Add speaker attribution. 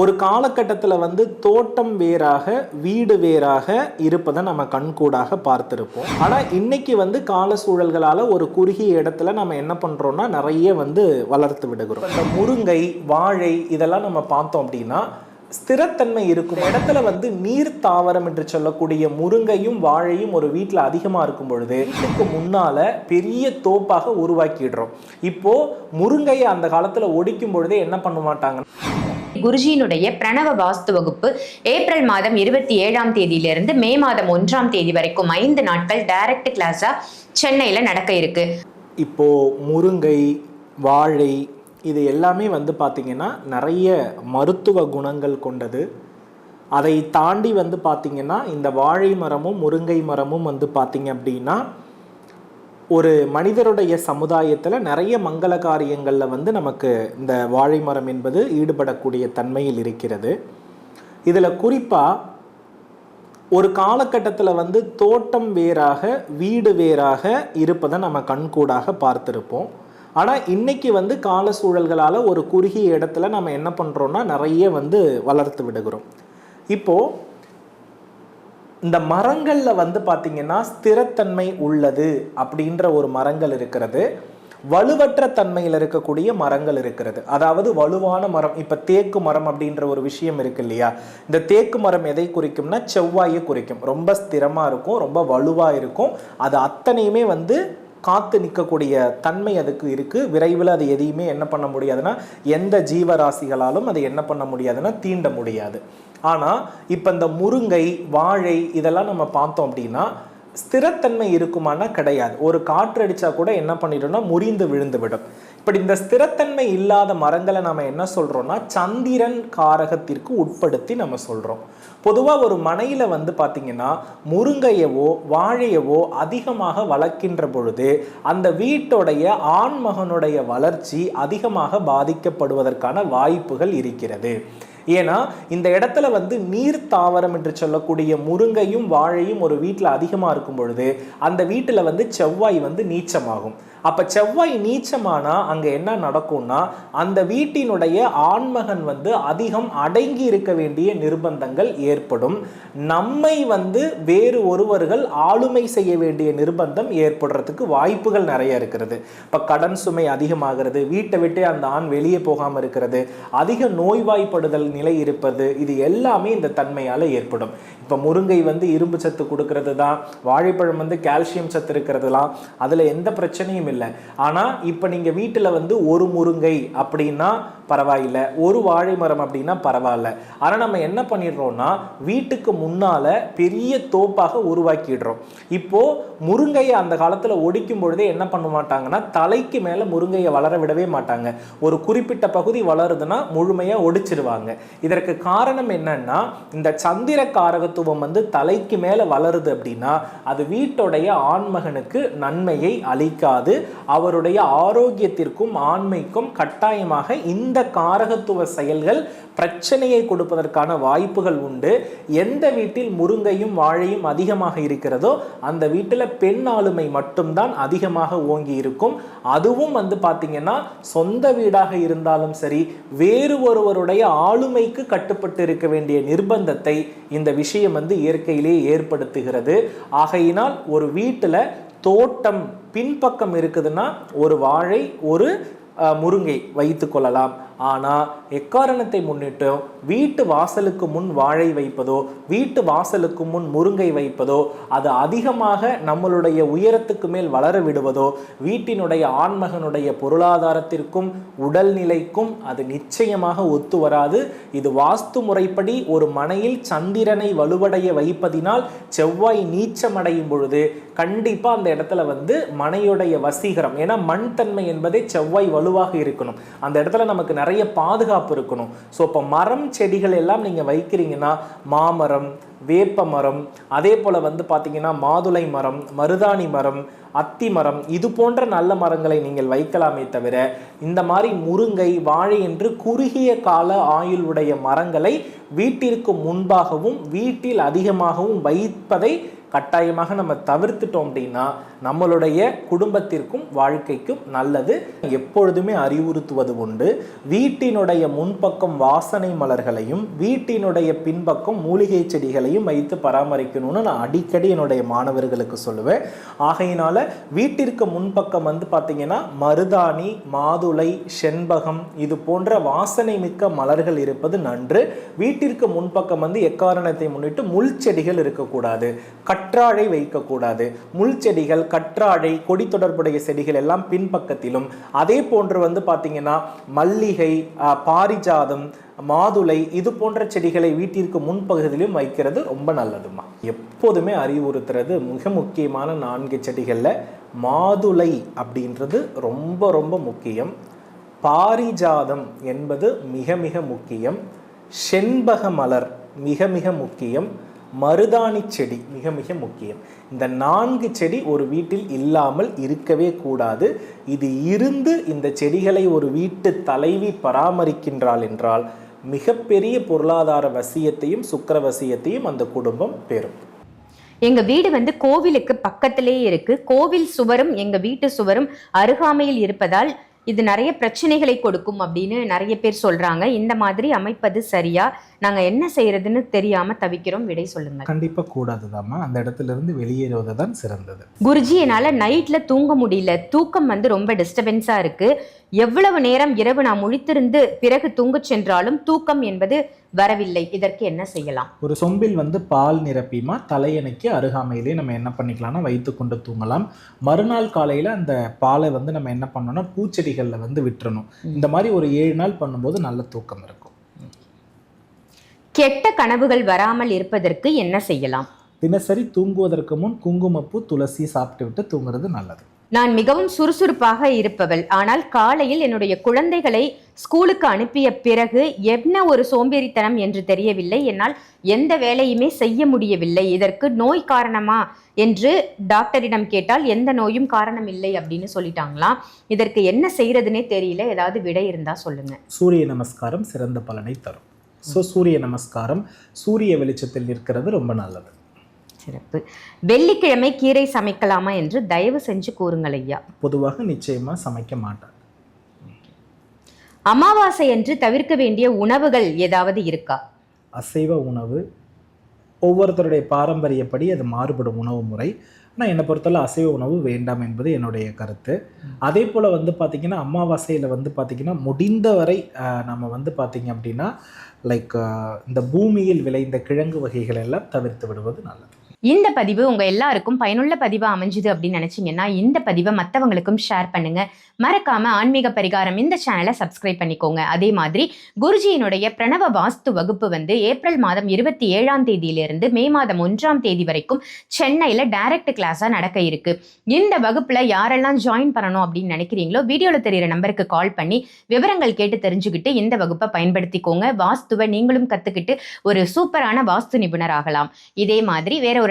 Speaker 1: ஒரு காலகட்டத்தில் வந்து தோட்டம் வேறாக வீடு வேறாக இருப்பதை நம்ம கண்கூடாக பார்த்துருப்போம். ஆனால் இன்னைக்கு வந்து கால சூழல்களால் ஒரு குறுகிய இடத்துல நம்ம என்ன பண்ணுறோம்னா நிறைய வந்து வளர்த்து விடுகிறோம். இந்த முருங்கை வாழை இதெல்லாம் நம்ம பார்த்தோம் அப்படின்னா ஸ்திரத்தன்மை இருக்கும் இடத்துல வந்து நீர் தாவரம் என்று சொல்லக்கூடிய முருங்கையும் வாழையும் ஒரு வீட்டில் அதிகமாக இருக்கும் பொழுது வீட்டுக்கு முன்னால பெரிய தோப்பாக உருவாக்கிடுறோம். இப்போ முருங்கையை அந்த காலத்தில் ஒடிக்கும் பொழுதே என்ன பண்ண மாட்டாங்க?
Speaker 2: குருஜியினுடைய பிரணவ வாஸ்து வகுப்பு ஏப்ரல் மாதம் இருபத்தி ஏழாம் தேதியிலிருந்து மே மாதம் ஒன்றாம் தேதி வரைக்கும் ஐந்து நாட்கள் டைரக்ட் கிளாஸா சென்னையில நடக்க இருக்கு.
Speaker 1: இப்போ முருங்கை வாழை இது எல்லாமே வந்து பார்த்திங்கன்னா நிறைய மருத்துவ குணங்கள் கொண்டது. அதை தாண்டி வந்து பார்த்திங்கன்னா இந்த வாழை மரமும் முருங்கை மரமும் வந்து பார்த்திங்க அப்படின்னா ஒரு மனிதருடைய சமுதாயத்தில் நிறைய மங்கள காரியங்களில் வந்து நமக்கு இந்த வாழை மரம் என்பது ஈடுபடக்கூடிய தன்மையில் இருக்கிறது. இதில் குறிப்பாக ஒரு காலகட்டத்தில் வந்து தோட்டம் வேறாக வீடு வேறாக இருப்பதை நம்ம கண்கூடாக பார்த்துருப்போம். ஆனால் இன்னைக்கு வந்து கால சூழல்களால் ஒரு குறுகிய இடத்துல நம்ம என்ன பண்ணுறோன்னா நிறைய வந்து வளர்த்து விடுகிறோம். இப்போது இந்த மரங்களில் வந்து பார்த்திங்கன்னா ஸ்திரத்தன்மை உள்ளது அப்படின்ற ஒரு மரங்கள் இருக்கிறது. வலுவற்ற தன்மையில் இருக்கக்கூடிய மரங்கள் இருக்கிறது. அதாவது வலுவான மரம் இப்போ தேக்கு மரம் அப்படின்ற ஒரு விஷயம் இருக்கு இல்லையா? இந்த தேக்கு மரம் எதை குறிக்கும்னா செவ்வாயை குறிக்கும். ரொம்ப ஸ்திரமாக இருக்கும் ரொம்ப வலுவாக இருக்கும். அது அத்தனையுமே வந்து காத்து நிற்கக்கூடிய தன்மை அதுக்கு இருக்குது விரைவில் அது எதையுமே என்ன பண்ண முடியாதுன்னா எந்த ஜீவராசிகளாலும் அதை என்ன பண்ண முடியாதுன்னா தீண்ட முடியாது. ஆனால் இப்போ இந்த முருங்கை வாழை இதெல்லாம் நம்ம பார்த்தோம் அப்படின்னா ஸ்திரத்தன்மை இருக்குமானா கிடையாது. ஒரு காற்றடிச்சா கூட என்ன பண்ணிடும்னா முறிந்து விழுந்து விடும் இப்படி இந்த ஸ்திரத்தன்மை இல்லாத மரங்களை நம்ம என்ன சொல்கிறோன்னா சந்திரன் காரகத்திற்கு உட்படுத்தி நம்ம சொல்கிறோம் பொதுவாக ஒரு மனையில் வந்து பார்த்திங்கன்னா முருங்கையவோ வாழையவோ அதிகமாக வளர்க்கின்ற பொழுது அந்த வீட்டுடைய ஆண்மகனுடைய வளர்ச்சி அதிகமாக பாதிக்கப்படுவதற்கான வாய்ப்புகள் இருக்கிறது. ஏன்னா இந்த இடத்துல வந்து நீர் தாவரம் என்று சொல்லக்கூடிய முருங்கையும் வாழையும் ஒரு வீட்டில் அதிகமாக இருக்கும் பொழுது அந்த வீட்டில் வந்து செவ்வாய் வந்து நீச்சமாகும். அப்போ செவ்வாய் நீச்சமானா அங்கே என்ன நடக்கும்னா அந்த வீட்டினுடைய ஆண்மகன் வந்து அதிகம் அடங்கி இருக்க வேண்டிய நிர்பந்தங்கள் ஏற்படும். நம்மை வந்து வேறு ஒருவர்கள் ஆளுமை செய்ய வேண்டிய நிர்பந்தம் ஏற்படுறதுக்கு வாய்ப்புகள் நிறைய இருக்கிறது. இப்போ கடன் சுமை அதிகமாகிறது வீட்டை விட்டு அந்த ஆண் வெளியே போகாமல் இருக்கிறது அதிக நோய்வாய்ப்படுதல் நிலை இருப்பது இது எல்லாமே இந்த தன்மையால் ஏற்படும். இப்போ முருங்கை வந்து இரும்பு சத்து கொடுக்கறது தான் வாழைப்பழம் வந்து கால்சியம் சத்து இருக்கிறதுலாம் அதில் எந்த பிரச்சனையும் இல்லை. ஆனால் இப்போ நீங்கள் வீட்டில் வந்து ஒரு முருங்கை அப்படின்னா பரவாயில்ல ஒரு வாழை மரம் அப்படின்னா பரவாயில்ல. ஆனால் நம்ம என்ன பண்ணிடுறோம்னா வீட்டுக்கு முன்னால் பெரிய தோப்பாக உருவாக்கிடுறோம். இப்போது முருங்கையை அந்த காலத்தில் ஒடிக்கும் பொழுதே என்ன பண்ண மாட்டாங்கன்னா தலைக்கு மேலே முருங்கையை வளர விடவே மாட்டாங்க. ஒரு குறிப்பிட்ட பகுதி வளருதுன்னா முழுமையாக ஒடிச்சிருவாங்க. இதற்கு காரணம் என்னன்னா இந்த சந்திர காரகத்துவம் வந்து தலைக்கு மேலே வளருது அப்படின்னா அது வீட்டுடைய ஆண்மகனுக்கு நன்மையை அளிக்காது. அவருடைய ஆரோக்கியத்திற்கும் ஆண்மைக்கும் கட்டாயமாக இந்த காரகத்துவ செயல்கள் பிரச்சனையை கொடுப்பதற்கான வாய்ப்புகள் உண்டு. எந்த வீட்டில் முருங்கையும் வாழையும் அதிகமாக இருக்கிறதோ அந்த வீட்டில் பெண் ஆளுமை மட்டும்தான் அதிகமாக ஓங்கி இருக்கும். அதுவும் வந்து பார்த்தீங்கன்னா சொந்த வீடாக இருந்தாலும் சரி வேறு ஒருவருடைய ஆளுமைக்கு கட்டுப்பட்டு இருக்க வேண்டிய நிர்பந்தத்தை இந்த விஷயம் வந்து இயற்கையிலே ஏற்படுத்துகிறது. ஆகையினால் ஒரு வீட்டில் தோட்டம் பின்பக்கம் இருக்குதுன்னா ஒரு வாழை ஒரு முருங்கை வைத்து கொள்ளலாம். ஆனால் எக்காரணத்தை முன்னிட்டும் வீட்டு வாசலுக்கு முன் வாழை வைப்பதோ வீட்டு வாசலுக்கு முன் முருங்கை வைப்பதோ அது அதிகமாக நம்மளுடைய உயரத்துக்கு மேல் வளர விடுவதோ வீட்டினுடைய ஆண்மகனுடைய பொருளாதாரத்திற்கும் உடல்நிலைக்கும் அது நிச்சயமாக ஒத்து வராது. இது வாஸ்து முறைப்படி ஒரு மனையில் சந்திரனை வலுவடைய வைப்பதினால் செவ்வாய் நீச்சமடையும் பொழுது கண்டிப்பாக அந்த இடத்துல வந்து மனையுடைய வசீகரம் ஏன்னா மண் தன்மை என்பதே செவ்வாய் வலுவாக இருக்கணும். அந்த இடத்துல நமக்கு நிறைய நிறைய பாதுகாப்பு இருக்கணும். ஸோ இப்போ மரம் செடிகள் எல்லாம் நீங்கள் வைக்கிறீங்கன்னா மாமரம் வேப்ப மரம் அதே போல் வந்து பார்த்தீங்கன்னா மாதுளை மரம் மருதாணி மரம் அத்தி மரம் இது போன்ற நல்ல மரங்களை நீங்கள் வைக்கலாமே தவிர இந்த மாதிரி முருங்கை வாழை என்று குறுகிய கால ஆயுள் உடைய மரங்களை வீட்டிற்கு முன்பாகவும் வீட்டில் அதிகமாகவும் வைப்பதை கட்டாயமாக நம்ம தவிர்த்துட்டோம் அப்படின்னா நம்மளுடைய குடும்பத்திற்கும் வாழ்க்கைக்கும் நல்லது. எப்பொழுதுமே அறிவுறுத்துவது உண்டு. வீட்டினுடைய முன்பக்கம் வாசனை மலர்களையும் வீட்டினுடைய பின்பக்கம் மூலிகை செடிகளையும் வைத்து பராமரிக்கணும்னு நான் அடிக்கடி என்னுடைய மாணவர்களுக்கு சொல்லுவேன். ஆகையினால வீட்டிற்கு முன்பக்கம் வந்து பார்த்தீங்கன்னா மருதாணி மாதுளை செண்பகம் இது போன்ற வாசனை மிக்க மலர்கள் இருப்பது நன்று. வீட்டிற்கு முன்பக்கம் வந்து எக்காரணத்தை முன்னிட்டு முள் செடிகள் இருக்கக்கூடாது. கற்றாழை வைக்கக்கூடாது. முள் செடிகள் கற்றாழை கொடி தொடர்புடைய செடிகள் எல்லாம் பின்பக்கத்திலும். அதே போன்று வந்து பார்த்தீங்கன்னா மல்லிகை பாரிஜாதம் மாதுளை இது போன்ற செடிகளை வீட்டிற்கு முன்பகுதியிலும் வைக்கிறது ரொம்ப நல்லதுமா எப்போதுமே அறிவுறுத்துறது மிக முக்கியமான நான்கு செடிகளில் மாதுளை அப்படின்றது ரொம்ப ரொம்ப முக்கியம். பாரிஜாதம் என்பது மிக மிக முக்கியம். செண்பக மலர் மிக மிக முக்கியம். மருதாணி செடி மிக மிக முக்கியம். இந்த நான்கு செடி ஒரு வீட்டில் இல்லாமல் இருக்கவே கூடாது. இது இருந்து இந்த செடிகளை ஒரு வீட்டு தலைவி பராமரிக்கின்றாள் என்றால் மிகப்பெரிய பொருளாதார வசியத்தையும் சுக்கிர வசியத்தையும் அந்த குடும்பம் பெறும்.
Speaker 2: எங்க வீடு வந்து கோவிலுக்கு பக்கத்திலேயே இருக்கு. கோவில் சுவரும் எங்க வீட்டு சுவரும் அருகாமையில் இருப்பதால் இது நிறைய பிரச்சனைகளை கொடுக்கும் அப்படின்னு நிறைய பேர் சொல்றாங்க. இந்த மாதிரி அமைப்பது சரியா? நாங்க என்ன செய்யறதுன்னு தெரியாம தவிக்கிறோம். விடை சொல்லுங்க
Speaker 1: கண்டிப்பாக கூடாதுதாம்மா. அந்த இடத்துல இருந்து வெளியேறுவது தான் சிறந்தது.
Speaker 2: குருஜி என்னால நைட்ல தூங்க முடியல. தூக்கம் வந்து ரொம்ப டிஸ்டர்பன்ஸா இருக்கு. எவ்வளவு நேரம் இரவு நான் முழித்திருந்து பிறகு தூங்கச் சென்றாலும் தூக்கம் என்பது வரவில்லை. இதற்கு என்ன செய்யலாம்?
Speaker 1: ஒரு சொம்பில் வந்து பால் நிரப்பிமா தலையணைக்கு அருகாமையிலே நம்ம என்ன பண்ணிக்கலாம்னா வைத்து கொண்டு தூங்கலாம். மறுநாள் காலையில் அந்த பாலை வந்து நம்ம என்ன பண்ணோம்னா பூச்செடிகளில் வந்து விட்டுறணும். இந்த மாதிரி ஒரு ஏழு நாள் பண்ணும்போது நல்ல தூக்கம் இருக்கும்.
Speaker 2: கெட்ட கனவுகள் வராமல் இருப்பதற்கு என்ன செய்யலாம்?
Speaker 1: தினசரி தூங்குவதற்கு முன் குங்குமப்பூ துளசி சாப்பிட்டு விட்டு தூங்குறது நல்லது.
Speaker 2: நான் மிகவும் சுறுசுறுப்பாக இருப்பவள். ஆனால் காலையில் என்னுடைய குழந்தைகளை ஸ்கூலுக்கு அனுப்பிய பிறகு என்ன ஒரு சோம்பேறித்தனம் என்று தெரியவில்லை. என்னால் எந்த வேலையுமே செய்ய முடியவில்லை. இதற்கு நோய் காரணமா என்று டாக்டரிடம் கேட்டால் எந்த நோயும் காரணம் இல்லை அப்படின்னு சொல்லிட்டாங்களாம். இதற்கு என்ன செய்யறதுனே தெரியல. ஏதாவது விடை இருந்தா சொல்லுங்க.
Speaker 1: சூரிய நமஸ்காரம் சிறந்த பலனை தரும். ஸோ சூரிய நமஸ்காரம் சூரிய வெளிச்சத்தில் இருக்கிறது ரொம்ப நல்லது.
Speaker 2: சிறப்பு. வெள்ளிக்கிழமை கீரை சமைக்கலாமா என்று தயவு செஞ்சு கூறுங்கள் ஐயா.
Speaker 1: பொதுவாக நிச்சயமாக சமைக்க மாட்டார்.
Speaker 2: அமாவாசை என்று தவிர்க்க வேண்டிய உணவுகள் ஏதாவது இருக்கா?
Speaker 1: அசைவ உணவு ஒவ்வொருத்தருடைய பாரம்பரியப்படி அது மாறுபடும் உணவு முறை. ஆனால் என்னை பொறுத்தவரை அசைவ உணவு வேண்டாம் என்பது என்னுடைய கருத்து. அதே போல் வந்து பார்த்திங்கன்னா அமாவாசையில் வந்து பார்த்திங்கன்னா முடிந்தவரை நம்ம வந்து பார்த்திங்க அப்படின்னா லைக் இந்த பூமியில் விளைந்த கிழங்கு வகைகள் எல்லாம் தவிர்த்து விடுவது நல்லது.
Speaker 2: இந்த பதிவு உங்க எல்லாருக்கும் பயனுள்ள பதிவாக அமைஞ்சுது அப்படின்னு நினைச்சீங்கன்னா இந்த பதிவை மத்தவங்களுக்கும் ஷேர் பண்ணுங்க. மறக்காம ஆன்மீக பரிகாரம் இந்த சேனலை சப்ஸ்கிரைப் பண்ணிக்கோங்க. அதே மாதிரி குருஜியினுடைய பிரணவ வாஸ்து வகுப்பு வந்து ஏப்ரல் மாதம் இருபத்தி ஏழாம் தேதியிலிருந்து மே மாதம் ஒன்றாம் தேதி வரைக்கும் சென்னையில டைரக்ட் கிளாஸா நடக்க இருக்கு. இந்த வகுப்புல யாரெல்லாம் ஜாயின் பண்ணணும் அப்படின்னு நினைக்கிறீங்களோ வீடியோல தெரியிற நம்பருக்கு கால் பண்ணி விவரங்கள் கேட்டு தெரிஞ்சுக்கிட்டு இந்த வகுப்பை பயன்படுத்திக்கோங்க. வாஸ்துவை நீங்களும் கத்துக்கிட்டு ஒரு சூப்பரான வாஸ்து நிபுணர் ஆகலாம் இதே மாதிரி வேற ஒரு